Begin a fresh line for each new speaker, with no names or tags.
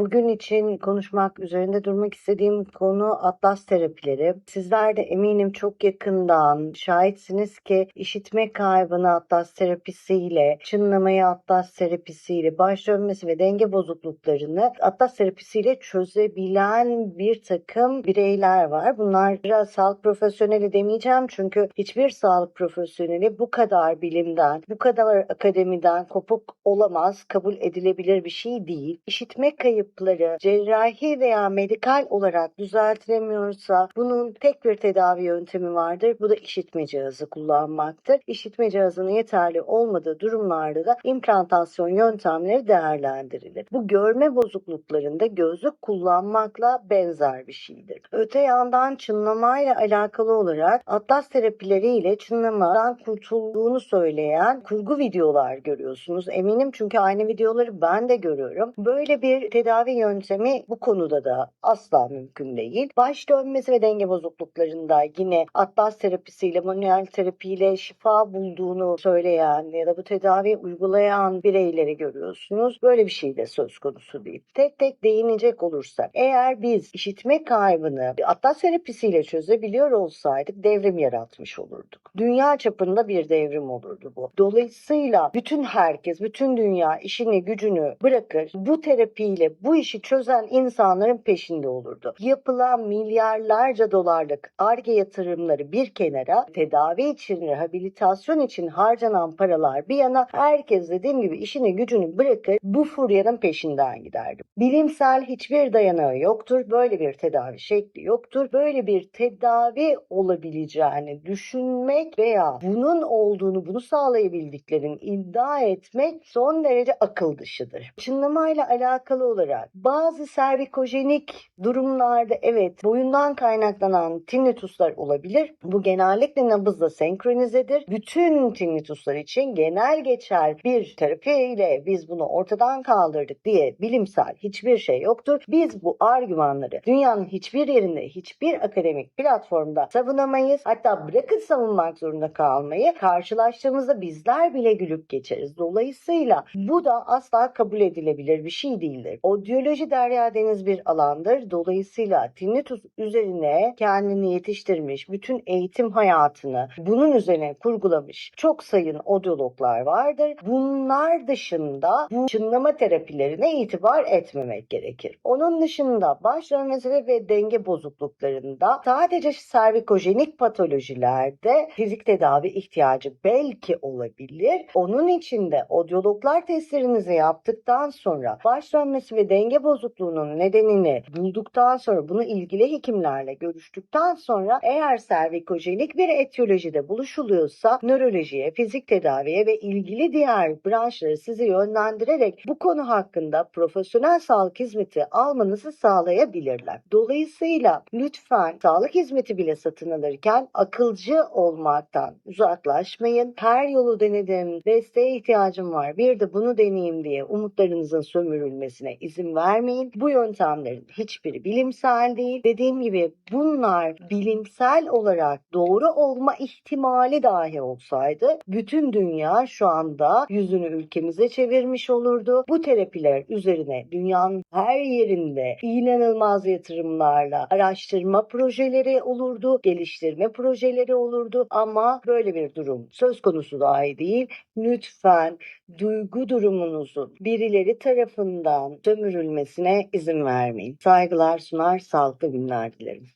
Bugün için konuşmak, üzerinde durmak istediğim konu atlas terapileri. Sizler de eminim çok yakından şahitsiniz ki işitme kaybını atlas terapisiyle, çınlamayı atlas terapisiyle, baş dönmesi ve denge bozukluklarını atlas terapisiyle çözebilen bir takım bireyler var. Bunlar biraz sağlık profesyoneli demeyeceğim çünkü hiçbir sağlık profesyoneli bu kadar bilimden, bu kadar akademiden kopuk olamaz, kabul edilebilir bir şey değil. İşitme kayıpları cerrahi veya medikal olarak düzeltilemiyorsa bunun tek bir tedavi yöntemi vardır. Bu da işitme cihazı kullanmaktır. İşitme cihazının yeterli olmadığı durumlarda da implantasyon yöntemleri değerlendirilir. Bu görme bozukluklarında gözlük kullanmakla benzer bir şeydir. Öte yandan çınlamayla alakalı olarak atlas terapileriyle çınlamadan kurtulduğunu söyleyen kurgu videolar görüyorsunuz. Eminim çünkü aynı videoları ben de görüyorum. Böyle bir tedavi yöntemi bu konuda da asla mümkün değil. Baş dönmesi ve denge bozukluklarında yine atlas terapisiyle, manuel terapiyle şifa bulduğunu söyleyen ya da bu tedavi uygulayan bireyleri görüyorsunuz. Böyle bir şey de söz konusu değil. Tek tek değinecek olursak eğer biz işitme kaybını atlas terapisiyle çözebiliyor olsaydık devrim yaratmış olurduk. Dünya çapında bir devrim olurdu bu. Dolayısıyla bütün herkes, bütün dünya işini gücünü bırakır. Bu terapiyle bu işi çözen insanların peşinde olurdu. Yapılan milyarlarca dolarlık ARGE yatırımları bir kenara tedavi için, rehabilitasyon için harcanan paralar bir yana herkes dediğim gibi işini gücünü bırakır bu furyanın peşinden giderdi. Bilimsel hiçbir dayanağı yoktur. Böyle bir tedavi şekli yoktur. Böyle bir tedavi olabileceğini düşünmek veya bunun olduğunu, bunu sağlayabildiklerini iddia etmek son derece akıl dışıdır. Çınlamayla alakalı olarak bazı servikojenik durumlarda evet boyundan kaynaklanan tinnituslar olabilir. Bu genellikle nabızla senkronizedir. Bütün tinnituslar için genel geçer bir terapiyle biz bunu ortadan kaldırdık diye bilimsel hiçbir şey yoktur. Biz bu argümanları dünyanın hiçbir yerinde, hiçbir akademik platformda savunamayız. Hatta bırakın savunmak zorunda kalmayı karşılaştığımızda bizler bile gülüp geçeriz. Dolayısıyla bu da asla kabul edilebilir bir şey değildir. Odyoloji derya deniz bir alandır. Dolayısıyla tinnitus üzerine kendini yetiştirmiş, bütün eğitim hayatını bunun üzerine kurgulamış çok sayın odyologlar vardır. Bunlar dışında bu çınlama terapilerine itibar etmemek gerekir. Onun dışında baş dönmesi ve denge bozukluklarında sadece servikojenik patolojilerde fizik tedavi ihtiyacı belki olabilir. Onun için de odyologlar testlerinizi yaptıktan sonra baş dönmesi ve denge bozukluğunun nedenini bulduktan sonra bunu ilgili hekimlerle görüştükten sonra eğer servikojenik bir etiyolojide buluşuluyorsa nörolojiye, fizik tedaviye ve ilgili diğer branşları sizi yönlendirerek bu konu hakkında profesyonel sağlık hizmeti almanızı sağlayabilirler. Dolayısıyla lütfen sağlık hizmeti bile satın alırken akılcı olmaktan uzaklaşmayın. Her yolu denedim, desteğe ihtiyacım var, bir de bunu deneyeyim diye umutlarınızın sömürülmesine izin vermeyin. Bu yöntemlerin hiçbiri bilimsel değil. Dediğim gibi bunlar bilimsel olarak doğru olma ihtimali dahi olsaydı bütün dünya şu anda yüzünü ülkemize çevirmiş olurdu. Bu terapiler üzerine dünyanın her yerinde inanılmaz yatırımlarla araştırma projeleri olurdu, geliştirme projeleri olurdu ama böyle bir durum söz konusu dahi değil. Lütfen duygu durumunuzun birileri tarafından sömürülmesine izin vermeyin. Saygılar sunar, sağlıklı günler dilerim.